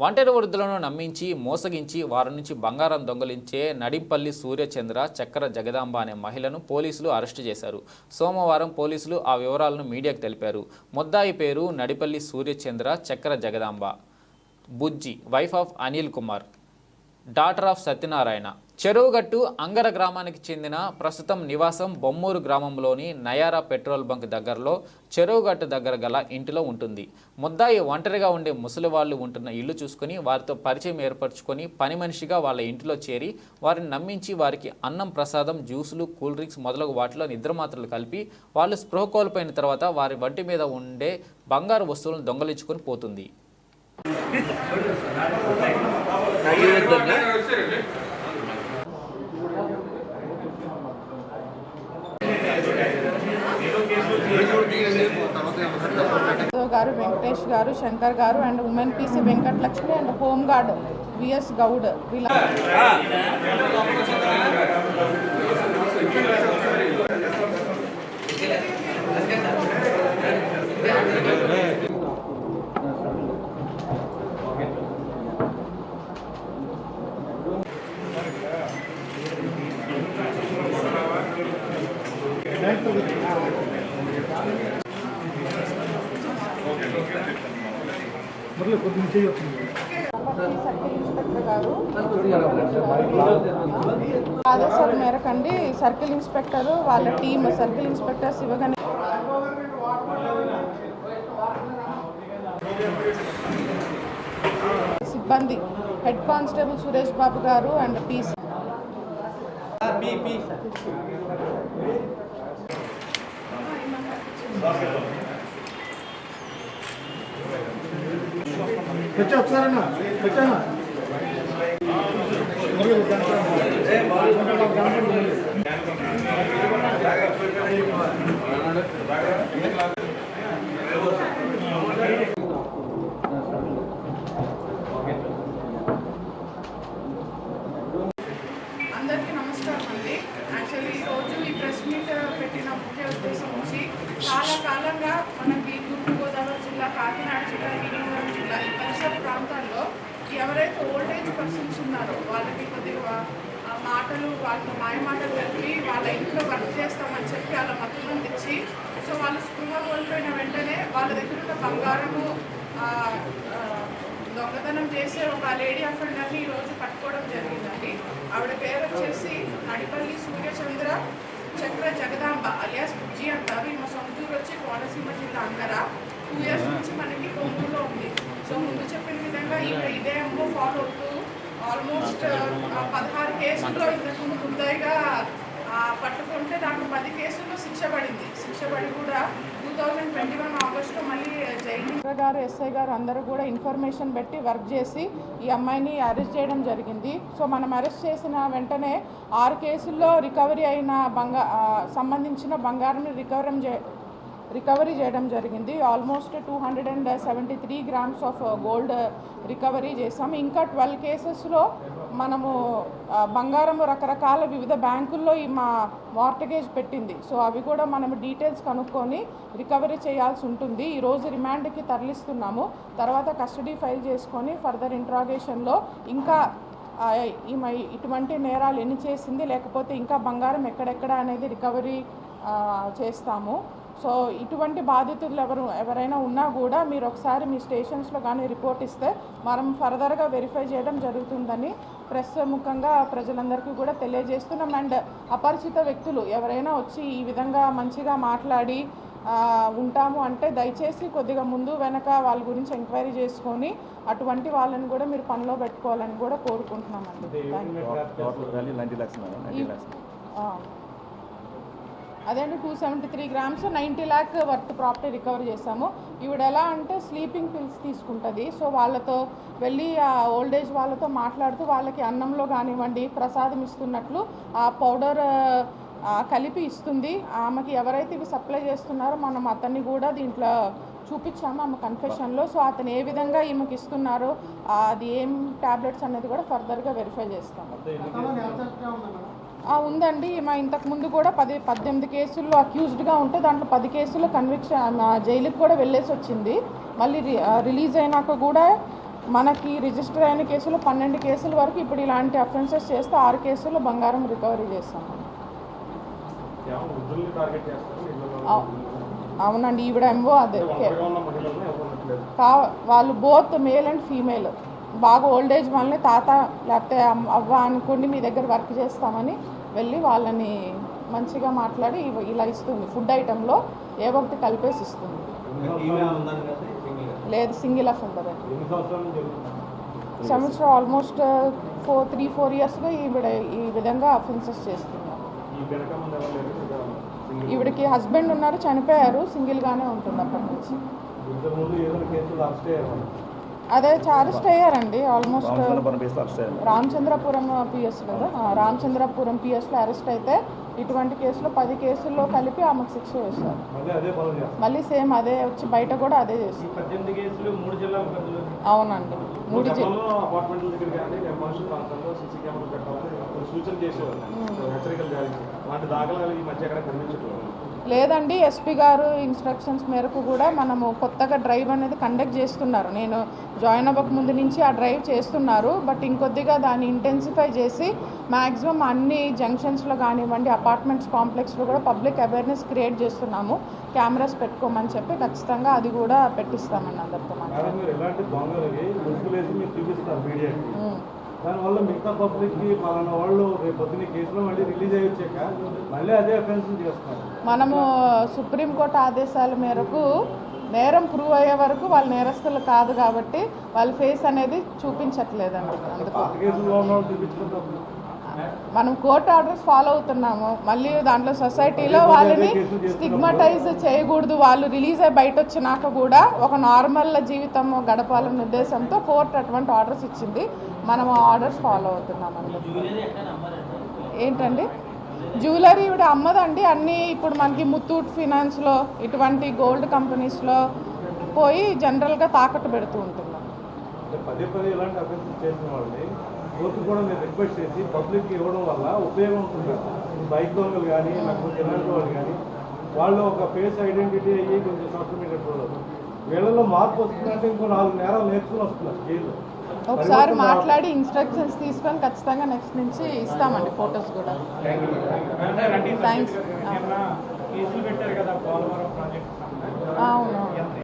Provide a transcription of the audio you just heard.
ఒంటరి వృద్ధులను నమ్మించి మోసగించి వారి నుంచి బంగారం దొంగలించే నడింపల్లి సూర్యచంద్ర చక్ర జగదాంబ అనే మహిళను పోలీసులు అరెస్టు చేశారు. సోమవారం పోలీసులు ఆ వివరాలను మీడియాకు తెలిపారు. ముద్దాయి పేరు Nadipalli Suryachandra Chakra Jagadamba. Bujji wife of Anil Kumar. Daughter of Satyanarayana Cheruvugattu Angara గ్రామానికి చెందిన ప్రస్తుతం నివాసం బొమ్మూరు గ్రామంలోని నయారా పెట్రోల్ బంక్ దగ్గరలో చెరువుగట్టు దగ్గర గల ఇంటిలో ఉంటుంది. ముద్దాయి ఒంటరిగా ఉండే ముసలి వాళ్ళు ఉంటున్న ఇల్లు చూసుకుని వారితో పరిచయం ఏర్పరచుకొని పని మనిషిగా వాళ్ళ ఇంటిలో చేరి వారిని నమ్మించి వారికి అన్నం ప్రసాదం జ్యూసులు కూల్ డ్రింక్స్ మొదలగు వాటిలో నిద్రమాత్రలు కలిపి వాళ్ళు స్పృహ కోల్పోయిన తర్వాత వారి వంటి మీద ఉండే బంగారు వస్తువులను దొంగలించుకొని పోతుంది. గారు Venkatesh garu Shankar garu and women PC Venkatalakshmi and home guard VS Goud వీళ్ళ ఆదేశాల మేరకండి సర్కిల్ ఇన్స్పెక్టర్ వాళ్ళ టీమ్ సర్కిల్ ఇన్స్పెక్టర్స్ ఇవ్వగానే సిబ్బంది హెడ్ కానిస్టేబుల్ సురేష్ బాబు గారు అండ్ పీసీ వచ్చా ఒకసారన్నా వచ్చానా అందరికీ నమస్కారం అండి. యాక్చువల్లీ ఈరోజు ఈ ప్రెస్ మీట్ పెట్టిన ముఖ్య ఉద్దేశం వచ్చి చాలా కాలంగా మనకి కాకినాడ జిల్లా విజయనగరం జిల్లా ఈ పరిసర ప్రాంతాల్లో ఎవరైతే ఓల్డ్ ఏజ్ పర్సన్స్ ఉన్నారో వాళ్ళకి కొద్దిగా మాటలు వాళ్ళకి మాయ మాటలు కలిపి వాళ్ళ ఇంట్లో వర్క్ చేస్తామని చెప్పి వాళ్ళ మద్దతు తెచ్చి సో వాళ్ళు స్పృహ కోల్పోయిన వెంటనే వాళ్ళ దగ్గర ఉన్న బంగారము దొంగతనం చేసే ఒక లేడీ అఫెండర్ని ఈరోజు పట్టుకోవడం జరిగిందండి. ఆవిడ పేరు వచ్చేసి నడిపల్లి సూర్యచంద్ర చక్ర జగదాంబ అలియాస్ బుజ్జి అంటారు. ఈమె సొంతూరు వచ్చి కోనసీమ జిల్లా అంగర టూ ఇయర్స్ నుంచి ఉంది సో ముందు చెప్పిన విధంగా ఈవిడ ఇదే అమ్మో ఫాలో అవుతూ ఆల్మోస్ట్ పదహారు కేసుల్లో ఇంతకు ముందు పట్టుకుంటే దాంట్లో పది కేసుల్లో శిక్ష పడింది. శిక్ష పడి కూడా టూ థౌజండ్ ట్వంటీ వన్ ఆగస్టులో మళ్ళీ జైలు. గారు ఎస్ఐ గారు అందరూ కూడా ఇన్ఫర్మేషన్ పెట్టి వర్క్ చేసి ఈ అమ్మాయిని అరెస్ట్ చేయడం జరిగింది. సో మనం అరెస్ట్ చేసిన వెంటనే ఆరు కేసుల్లో రికవరీ అయిన బంగా సంబంధించిన బంగారం రికవరం రికవరీ చేయడం జరిగింది. Almost two hundred and seventy three grams of gold recovery చేసాము ఇంకా ట్వెల్వ్ కేసెస్లో మనము uh, బంగారం రకరకాల వివిధ బ్యాంకుల్లో ఈ మా మార్టగేజ్ పెట్టింది. సో అవి కూడా మనం డీటెయిల్స్ కనుక్కొని రికవరీ చేయాల్సి ఉంటుంది. ఈరోజు రిమాండ్కి తరలిస్తున్నాము. తర్వాత కస్టడీ ఫైల్ చేసుకొని ఫర్దర్ ఇంట్రాగేషన్లో ఇంకా uh, ఈమె ఇటువంటి నేరాలు ఎన్ని చేసింది లేకపోతే ఇంకా బంగారం ఎక్కడెక్కడ అనేది రికవరీ uh, చేస్తాము. సో ఇటువంటి బాధితులు ఎవరు ఎవరైనా ఉన్నా కూడా మీరు ఒకసారి మీ స్టేషన్స్లో కానీ రిపోర్ట్ ఇస్తే మనం ఫర్దర్గా వెరిఫై చేయడం జరుగుతుందని ప్రెస్ ముఖంగా ప్రజలందరికీ కూడా తెలియజేస్తున్నాం. అండ్ అపరిచిత వ్యక్తులు ఎవరైనా వచ్చి ఈ విధంగా మంచిగా మాట్లాడి ఉంటాము అంటే దయచేసి కొద్దిగా ముందు వెనక వాళ్ళ గురించి ఎంక్వైరీ చేసుకొని అటువంటి వాళ్ళని కూడా మీరు పనిలో పెట్టుకోవాలని కూడా కోరుకుంటున్నామండి thank you total value ninety lakhs madam ninety lakhs ఆ. అదేంటి two seventy three grams ninety lakh worth property recover చేసాము ఈవిడ ఎలా అంటే స్లీపింగ్ పిల్స్ తీసుకుంటుంది. సో వాళ్ళతో వెళ్ళి ఆ ఓల్డ్ ఏజ్ వాళ్ళతో మాట్లాడుతూ వాళ్ళకి అన్నంలో కానివ్వండి ప్రసాదం ఇస్తున్నట్లు ఆ పౌడర్ కలిపి ఇస్తుంది. ఆమెకి ఎవరైతే ఇవి సప్లై చేస్తున్నారో మనం అతన్ని కూడా దీంట్లో చూపించాము ఆమె కన్ఫెషన్లో సో అతను ఏ విధంగా ఈమెకి ఇస్తున్నారో అది ఏం టాబ్లెట్స్ అనేది కూడా ఫర్దర్గా వెరిఫై చేస్తాము. ఉందండి. మా ఇంతకు ముందు కూడా పది పద్దెనిమిది కేసుల్లో అక్యూజ్డ్గా ఉంటే దాంట్లో పది కేసుల్లో కన్విక్షన్ జైలుకి కూడా వెళ్ళేసి వచ్చింది. మళ్ళీ రిలీజ్ అయినాక కూడా మనకి రిజిస్టర్ అయిన కేసులు పన్నెండు కేసుల వరకు ఇప్పుడు ఇలాంటి అఫెన్సెస్ చేస్తే ఆరు కేసులు బంగారం రికవరీ చేస్తాం. అవునండి. ఈవిడ ఎంఓ అదే. వాళ్ళు బోత్ మేల్ అండ్ ఫీమేల్ బాగా ఓల్డ్ ఏజ్ వాళ్ళని తాత లేకపోతే అవ్వ అనుకోండి మీ దగ్గర వర్క్ చేస్తామని వెళ్ళి వాళ్ళని మంచిగా మాట్లాడి ఇలా ఇస్తుంది. ఫుడ్ ఐటెంలో ఏ ఒకటి కలిపేసి ఇస్తుంది. లేదు సింగిల్ నుంచి జరుగుతుంది? సంవత్సరం ఆల్మోస్ట్ ఫోర్ త్రీ ఫోర్ ఇయర్స్గా ఈవిడ ఈ విధంగా అఫెన్సెస్ చేస్తున్నారు ఈవిడకి హస్బెండ్ ఉన్నారు చనిపోయారు సింగిల్గానే ఉంటుంది అప్పటి నుంచి. అదే అరెస్ట్ అయ్యారండి ఆల్మోస్ట్ రామచంద్రపురం పిఎస్ కదా? రామచంద్రపురం పిఎస్లో అరెస్ట్ అయితే ఇటువంటి కేసులో పది కేసుల్లో కలిపి ఆమెకు శిక్ష వేస్తారు మళ్ళీ సేమ్ అదే వచ్చి బయట కూడా అదే చేస్తారు అవునండి. మూడు జిల్లా లేదండి ఎస్పీ గారు ఇన్స్ట్రక్షన్స్ మేరకు కూడా మనము కొత్తగా డ్రైవ్ అనేది కండక్ట్ చేస్తున్నారు. నేను జాయిన్ అవ్వక ముందు నుంచి ఆ డ్రైవ్ చేస్తున్నారు. బట్ ఇంకొద్దిగా దాన్ని ఇంటెన్సిఫై చేసి మ్యాక్సిమం అన్ని జంక్షన్స్లో కానివ్వండి అపార్ట్మెంట్స్ కాంప్లెక్స్లో కూడా పబ్లిక్ అవేర్నెస్ క్రియేట్ చేస్తున్నాము. కెమెరాస్ పెట్టుకోమని చెప్పి ఖచ్చితంగా అది కూడా పెట్టిస్తామండి అందరితో మనం దానివల్ల మిగతా పబ్లిక్కి పలానా వాళ్ళు రేపు పొద్దున్న కేసులో మళ్ళీ రిలీజ్ అయ్యి వచ్చాక మళ్ళీ అదే అఫెన్స్ చేస్తున్నారు. మనము సుప్రీంకోర్టు ఆదేశాల మేరకు నేరం ప్రూవ్ అయ్యే వరకు వాళ్ళు నేరస్తులు కాదు కాబట్టి వాళ్ళ ఫేస్ అనేది చూపించట్లేదండి అందుకు. మనం కోర్టు ఆర్డర్స్ ఫాలో అవుతున్నాము. మళ్ళీ దాంట్లో సొసైటీలో వాళ్ళని స్టిగ్మటైజ్ చేయకూడదు. వాళ్ళు రిలీజ్ అయ్యి బయట వచ్చినాక కూడా ఒక నార్మల్ జీవితం గడపాలన్న ఉద్దేశంతో కోర్టు అటువంటి ఆర్డర్స్ ఇచ్చింది. మనం ఆ ఆర్డర్స్ ఫాలో అవుతున్నాం ఏంటండి? జ్యువెలరీ ఇవిడ అమ్మదండి. అన్నీ ఇప్పుడు మనకి ముత్తూట్ ఫినాన్స్లో ఇటువంటి గోల్డ్ కంపెనీస్లో పోయి జనరల్గా తాకట్టు పెడుతూ ఉంటున్నాం. అంటే పదే పదే ఇలాంటి అఫెన్స్ చేసిన వాళ్ళని కోర్టు కూడా మీరు రిక్వెస్ట్ చేసి పబ్లిక్కి ఇవ్వడం వల్ల ఉపయోగం ఉంటుంది. బైక్ దొంగలు కానీ లేకపోతే ఇలాంటి వాళ్ళు కానీ వాళ్ళు ఒక ఫేస్ ఐడెంటిటీ అయ్యి కొంచెం సోషల్ మీడియా చూడదు వీళ్ళలో మార్పు వస్తుందంటే ఇంకో నాలుగు నేరాలు నేర్చుకుని వస్తున్నారు జైలు ఒకసారి మాట్లాడి ఇన్స్ట్రక్షన్స్ తీసుకొని ఖచ్చితంగా నెక్స్ట్ నుంచి ఇస్తామండి ఫొటోస్ కూడా. థ్యాంక్స్ కేసులు పెట్టారు కదా పోలవరం ప్రాజెక్ట్ అవును.